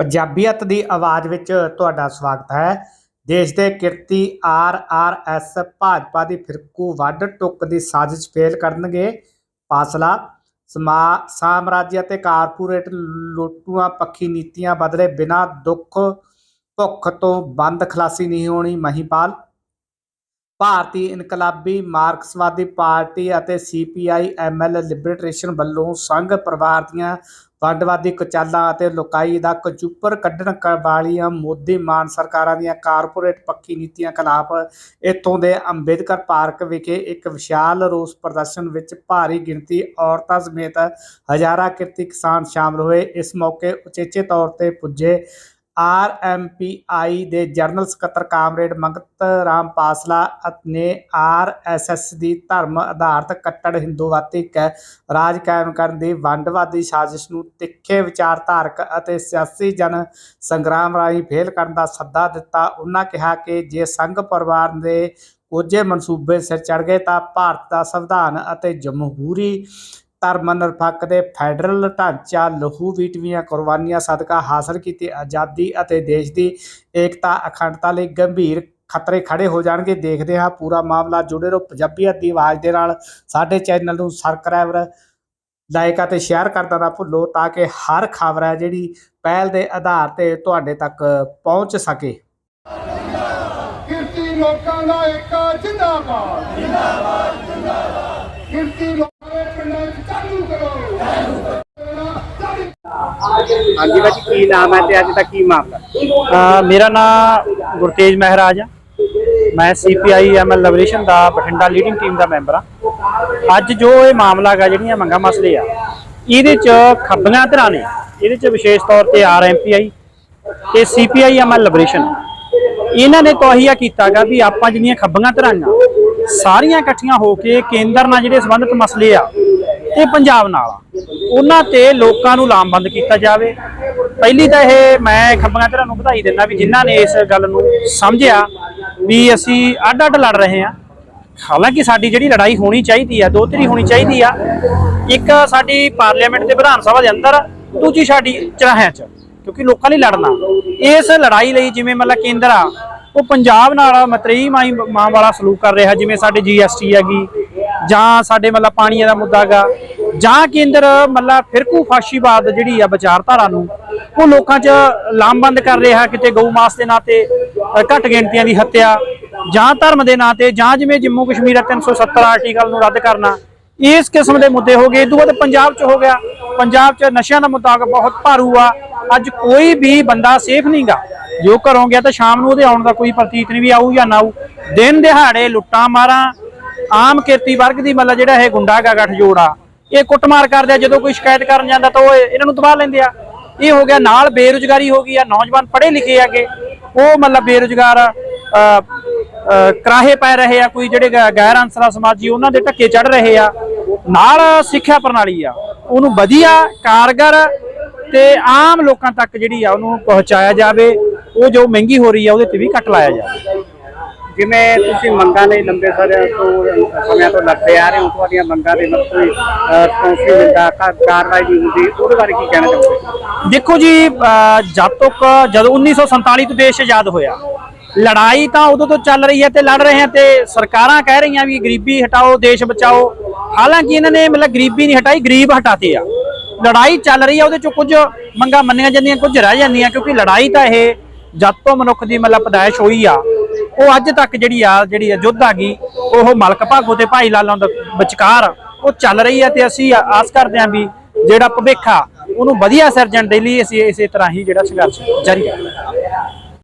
ਪੰਜਾਬੀਅਤ ਦੀ ਆਵਾਜ਼ ਵਿੱਚ ਤੁਹਾਡਾ ਸਵਾਗਤ ਹੈ। ਦੇਸ਼ ਦੇ ਕਿਰਤੀ ਆਰਆਰਐਸ ਭਾਜਪਾ ਦੀ ਫਿਰਕੂ ਵੱਢ ਟੁੱਕ ਦੀ ਸਾਜ਼ਿਸ਼ ਫੇਲ ਕਰਨਗੇ ਫਾਸਲਾ। ਸਮਾ ਸਾਮਰਾਜੀ ਅਤੇ ਕਾਰਪੋਰੇਟ ਲੁੱਟੂਆਂ ਪੱਖੀ ਨੀਤੀਆਂ ਬਦਲੇ ਬਿਨਾਂ ਦੁੱਖ ਭੁੱਖ ਤੋਂ ਬੰਦ ਖਲਾਸੀ ਨਹੀਂ ਹੋਣੀ ਮਹੀਪਾਲ। ਭਾਰਤੀ ਇਨਕਲਾਬੀ ਮਾਰਕਸਵਾਦੀ ਪਾਰਟੀ ਅਤੇ ਸੀਪੀਆਈ ਐਮਐਲ ਲਿਬਰੇਟੇਸ਼ਨ ਵੱਲੋਂ ਸੰਘ ਪਰਿਵਾਰ ਦੀਆਂ ਵੰਡਵਾਦੀ ਕਚਾਲਾਂ ਅਤੇ ਲੋਕਾਈ ਦਾ ਕਚੂਪਰ ਕੱਢਣ ਕ- ਵਾਲੀਆਂ ਮੋਦੀ ਮਾਨ ਸਰਕਾਰਾਂ ਦੀਆਂ ਕਾਰਪੋਰੇਟ ਪੱਖੀ ਨੀਤੀਆਂ ਖਿਲਾਫ ਇੱਥੋਂ ਦੇ ਅੰਬੇਦਕਰ ਪਾਰਕ ਵਿਖੇ ਇੱਕ ਵਿਸ਼ਾਲ ਰੋਸ ਪ੍ਰਦਰਸ਼ਨ ਵਿੱਚ ਭਾਰੀ ਗਿਣਤੀ ਔਰਤਾਂ ਸਮੇਤ ਹਜ਼ਾਰਾਂ ਕਿਰਤੀ ਕਿਸਾਨ ਸ਼ਾਮਲ ਹੋਏ। ਇਸ ਮੌਕੇ ਉਚੇਚੇ ਤੌਰ ਤੇ ਪੁੱਜੇ ਆਰਐਮਪੀਆਈ ਦੇ ਜਨਰਲ ਸਕੱਤਰ ਕਾਮਰੇਡ ਮੰਗਤ ਰਾਮ ਪਾਸਲਾ ਨੇ ਆਰਐਸਐਸ ਦੀ ਧਰਮ ਆਧਾਰਿਤ ਕੱਟੜ ਹਿੰਦੂਵਾਦੀ ਕ ਰਾਜ ਕਾਇਮ ਕਰਨ ਦੀ ਵੰਡਵਾਦੀ ਸਾਜ਼ਿਸ਼ ਨੂੰ ਤਿੱਖੇ ਵਿਚਾਰਧਾਰਕ ਅਤੇ ਸਿਆਸੀ ਜਨ ਸੰਗਰਾਮ ਰਾਹੀਂ ਫੇਲ ਕਰਨ ਦਾ ਸੱਦਾ ਦਿੱਤਾ। ਉਹਨਾਂ ਕਿਹਾ ਕਿ ਜੇ ਸੰਘ ਪਰਿਵਾਰ ਦੇ ਕੋਝੇ ਮਨਸੂਬੇ ਸਿਰ ਚੜ ਗਏ ਤਾਂ ਭਾਰਤ ਦਾ ਸੰਵਿਧਾਨ ਅਤੇ ਜਮਹੂਰੀ ਧਰਮ ਨਿਰਪੱਖ ਦੇ ਫੈਡਰਲ ਢਾਂਚਾ ਲਹੂ ਵੀਟਵੀਆਂ ਕੁਰਬਾਨੀਆਂ ਸਦਕਾ ਹਾਸਲ ਕੀਤੀ ਆਜ਼ਾਦੀ ਅਤੇ ਦੇਸ਼ ਦੀ ਏਕਤਾ ਅਖੰਡਤਾ ਲਈ ਗੰਭੀਰ ਖਤਰੇ ਖੜੇ ਹੋ ਜਾਣਗੇ। ਦੇਖਦੇ ਹਾਂ ਪੂਰਾ ਮਾਮਲਾ ਜੁੜੇ ਰਹੋ ਪੰਜਾਬੀਅਤ ਦੀ ਆਵਾਜ਼ ਦੇ ਨਾਲ। ਸਾਡੇ ਚੈਨਲ ਨੂੰ ਸਬਸਕ੍ਰਾਈਬ ਲਾਈਕ ਅਤੇ ਸ਼ੇਅਰ ਕਰਦਾ ਨਾ ਭੁੱਲੋ ਤਾਂ ਕਿ ਹਰ ਖਬਰ ਹੈ ਜਿਹੜੀ ਪਹਿਲ ਦੇ ਆਧਾਰ ਤੇ ਤੁਹਾਡੇ ਤੱਕ ਪਹੁੰਚ ਸਕੇ। ਕਿਰਤੀ ਲੋਕਾਂ ਦਾ ਏਕਾ ਜਿੰਦਾਬਾਦ। ਜਿੰਦਾਬਾਦ ਜਿੰਦਾਬਾਦ। ਕਿਰਤੀ ਲੋਕਾਂ ਦੇ ਪਿੰਡਾਂ 'ਚ ਚਾਲੂ ਕਰੋ ਚਾਲੂ ਹਾਂਜੀ ਬਾਜੀ ਕੀ ਨਾਮ ਹੈ ਤੇ ਅੱਜ ਦਾ ਕੀ ਮਾਮਲਾ? ਮੇਰਾ ਨਾਮ ਗੁਰਤੇਜ ਮਹਿਰਾਜ ਆ। ਮੈਂ ਸੀਪੀਆਈ ਐਮਐਲ ਲਿਬਰੇਸ਼ਨ ਦਾ ਬਠਿੰਡਾ ਲੀਡਿੰਗ ਟੀਮ ਦਾ ਮੈਂਬਰ ਆ। ਅੱਜ ਜੋ ਇਹ ਮਾਮਲਾ ਹੈਗਾ ਜਿਹੜੀਆਂ ਮੰਗਾਂ ਮਸਲੇ ਆ, ਇਹਦੇ ਚ ਖੱਬੀਆਂ ਧਿਰਾਂ ਨੇ, ਇਹਦੇ ਚ ਵਿਸ਼ੇਸ਼ ਤੌਰ ਤੇ ਆਰਐਮਪੀਆਈ ਤੇ ਸੀਪੀਆਈ ਐਮਐਲ ਲਿਬਰੇਸ਼ਨ ਇਹਨਾਂ ਨੇ ਤੋਹੀਆ ਕੀਤਾਗਾ ਵੀ ਆਪਾਂ ਜਿਹੜੀਆਂ ਖੱਬੀਆਂ ਧਿਰਾਂ ਸਾਰੀਆਂ ਇਕੱਠੀਆਂ ਹੋ ਕੇ ਕੇਂਦਰ ਨਾਲ ਜਿਹੜੇ ਸੰਬੰਧਿਤ ਮਸਲੇ ਆ ਤੇ ਪੰਜਾਬ ਨਾਲ ਉਹਨਾਂ ਤੇ ਲੋਕਾਂ ਨੂੰ ਲਾਮਬੰਦ ਕੀਤਾ ਜਾਵੇ। ਪਹਿਲੀ ਤਾਂ ਇਹ ਮੈਂ ਖੱਬੀਆਂ ਧਿਰਾਂ ਨੂੰ ਵਧਾਈ ਦਿੰਦਾ ਵੀ ਜਿਨ੍ਹਾਂ ਨੇ ਇਸ ਗੱਲ ਨੂੰ ਸਮਝਿਆ ਵੀ ਅਸੀਂ ਅੱਡ ਅੱਡ ਲੜ ਰਹੇ ਹਾਂ। ਹਾਲਾਂਕਿ ਸਾਡੀ ਜਿਹੜੀ ਲੜਾਈ ਹੋਣੀ ਚਾਹੀਦੀ ਆ ਦੋ ਤਰੀ ਹੋਣੀ ਚਾਹੀਦੀ ਆ, ਇੱਕ ਸਾਡੀ ਪਾਰਲੀਮੈਂਟ ਤੇ ਵਿਧਾਨ ਸਭਾ ਦੇ ਅੰਦਰ, ਦੂਜੀ ਸਾਡੀ ਚਰਾਹਿਆਂ 'ਚ, ਕਿਉਂਕਿ ਲੋਕਾਂ ਲਈ ਲੜਨਾ। ਇਸ ਲੜਾਈ ਲਈ ਜਿਵੇਂ ਮਤਲਬ ਕੇਂਦਰ ਆ, ਉਹ ਪੰਜਾਬ ਨਾਲ ਮਤਰੇਈ ਮਾਈ ਮਾਂ ਵਾਲਾ ਸਲੂਕ ਕਰ ਰਿਹਾ, ਜਿਵੇਂ ਸਾਡੇ ਜੀਐਸਟੀ ਹੈਗੀ ਜਾਂ ਸਾਡੇ ਮਤਲਬ ਪਾਣੀਆਂ ਦਾ ਮੁੱਦਾ ਹੈਗਾ ਜਾਂ ਕੇਂਦਰ ਮਤਲਬ ਫਿਰਕੂ ਫਾਸ਼ੀਵਾਦ ਜਿਹੜੀ ਆ ਵਿਚਾਰਧਾਰਾ ਨੂੰ, ਉਹ ਲੋਕਾਂ 'ਚ ਲਾਮਬੰਦ ਕਰ ਰਿਹਾ, ਕਿਤੇ ਗਊ ਮਾਸ ਦੇ ਨਾਂ ਤੇ ਘੱਟ ਗਿਣਤੀਆਂ ਦੀ ਹੱਤਿਆ, ਜਾਂ ਧਰਮ ਦੇ ਨਾਂ ਤੇ, ਜਾਂ ਜਿਵੇਂ ਜੰਮੂ ਕਸ਼ਮੀਰ ਦਾ 370 ਆਰਟੀਕਲ ਨੂੰ ਰੱਦ ਕਰਨਾ, ਇਸ ਕਿਸਮ ਦੇ ਮੁੱਦੇ ਹੋ ਗਏ। ਇਹ ਤੋਂ ਬਾਅਦ ਪੰਜਾਬ 'ਚ ਹੋ ਗਿਆ। ਪੰਜਾਬ 'ਚ ਨਸ਼ਿਆਂ ਦਾ ਮੁੱਦਾ ਬਹੁਤ ਭਾਰੂ ਆ। ਅੱਜ ਕੋਈ ਵੀ ਬੰਦਾ ਸੇਫ ਨਹੀਂਗਾ ਜੋ ਘਰੋਂ ਗਿਆ ਤਾਂ ਸ਼ਾਮ ਨੂੰ ਉਹਦੇ ਆਉਣ ਦਾ ਕੋਈ ਪ੍ਰਤੀਤ ਨਹੀਂ ਵੀ ਆਊ ਜਾਂ ਨਾ ਆਊ। ਦਿਨ ਦਿਹਾੜੇ ਲੁੱਟਾਂ ਮਾਰਾਂ ਆਮ ਕਿਰਤੀ ਵਰਗ ਦੀ ਮਤਲਬ ਜਿਹੜਾ ਇਹ ਗੁੰਡਾਗਾ ਗੱਠਜੋੜ ਆ ਇਹ ਕੁੱਟਮਾਰ ਕਰਦੇ ਆ ਜਦੋਂ ਕੋਈ ਸ਼ਿਕਾਇਤ ਕਰਨ ਜਾਂਦਾ ਤਾਂ ਉਹ ਇਹਨਾਂ ਨੂੰ ਦਬਾ ਲੈਂਦੇ ਆ। ਇਹ ਹੋ ਗਿਆ ਨਾਲ ਬੇਰੁਜ਼ਗਾਰੀ ਹੋ ਗਈ ਆ ਨੌਜਵਾਨ ਪੜ੍ਹੇ ਲਿਖੇ ਆਗੇ ਉਹ ਮਤਲਬ ਬੇਰੁਜ਼ਗਾਰ ਅ, ਕਰਾਹੇ ਪੈ ਰਹੇ ਆ ਕੋਈ ਜਿਹੜੇ ਗੈ- ਗੈਰ ਅੰਸਰਾ ਸਮਾਜੀ ਉਹਨਾਂ ਦੇ ਧੱਕੇ ਚੜ ਰਹੇ ਆ। ਨਾਲ ਸਿੱਖਿਆ ਪ੍ਰਣਾਲੀ ਆ। ਉਹਨੂੰ ਵਧੀਆ ਕਾਰਗਰ ਤੇ ਆਮ ਲੋਕਾਂ ਤੱਕ ਜਿਹੜੀ ਆ ਉਹਨੂੰ ਪਹੁੰਚਾਇਆ ਜਾਵੇ। ਉਹ ਜੋ ਮਹਿੰਗੀ ਹੋ ਰਹੀ ਆ ਉਹਦੇ ਤੇ ਵੀ ਕੱਟ ਲਾਇਆ ਜਾਵੇ। ਜਿਵੇਂ ਤੁਸੀਂ ਮੰਗਾਂ ਲਈ ਲੰਬੇ ਸਮੇਂ ਤੋਂ ਸਮਿਆਂ ਤੋਂ ਲੜਦੇ ਆ ਰਹੇ ਹੋ, ਤੁਹਾਡੀਆਂ ਮੰਗਾਂ ਦੇ ਮਤਲਬ ਕੋਈ ਰਿਸਪੌਂਸ ਨਹੀਂ ਮਿਲਦਾ ਕਾਰਵਾਈ ਨਹੀਂ ਹੁੰਦੀ, ਉਹਦੇ ਬਾਰੇ ਕੀ ਕਹਿਣਾ ਚਾਹੋਗੇ? ਦੇਖੋ ਜੀ ਜਦ ਤੱਕ, ਜਦੋਂ 1947 ਤੋਂ ਦੇਸ਼ ਆਜ਼ਾਦ ਹੋਇਆ, ਲੜਾਈ ਤਾਂ ਉਦੋਂ ਤੋਂ ਚੱਲ ਰਹੀ ਹੈ ਤੇ ਲੜ ਰਹੇ ਹਾਂ ਤੇ ਸਰਕਾਰਾਂ ਕਹਿ ਰਹੀਆਂ ਵੀ ਗਰੀਬੀ ਹਟਾਓ, ਦੇਸ਼ ਬਚਾਓ। ਹਾਲਾਂਕਿ ਇਹਨਾਂ ਨੇ ਮਤਲਬ ਗਰੀਬੀ ਨਹੀਂ ਹਟਾਈ, ਗਰੀਬ ਹਟਾਤੇ ਆ। ਲੜਾਈ ਚੱਲ ਰਹੀ ਹੈ ਉਹਦੇ ਚੋਂ ਕੁਝ ਮੰਗਾਂ ਮੰਨੀਆਂ ਜਾਂਦੀਆਂ, ਕੁਝ ਰਹਿ ਜਾਂਦੀਆਂ, ਕਿਉਂਕਿ ਲੜਾਈ ਤਾਂ ਇਹ ਜਦ ਤੋਂ ਮਨੁੱਖ ਦੀ ਮਤਲਬ ਪਦਾਇਸ਼ ਹੋਈ ਆ ਉਹ ਅੱਜ ਤੱਕ ਜਿਹੜੀ ਆ ਜਿਹੜੀ ਆ ਯੁੱਧ ਆ ਗਈ, ਉਹ ਮਲਕ ਭਾਗੋ ਤੇ ਭਾਈ ਲਾਲਾਂ ਦਾ ਵਿਚਕਾਰ ਉਹ ਚੱਲ ਰਹੀ ਹੈ ਤੇ ਅਸੀਂ ਆਸ ਕਰਦੇ ਹਾਂ ਵੀ ਜਿਹੜਾ ਭਵਿੱਖ ਉਹਨੂੰ ਵਧੀਆ ਸਿਰਜਣ ਦੇ ਲਈ ਅਸੀਂ ਇਸੇ ਤਰ੍ਹਾਂ ਹੀ ਜਿਹੜਾ ਸੰਘਰਸ਼ ਜਾਰੀ ਰੱਖਾਂਗੇ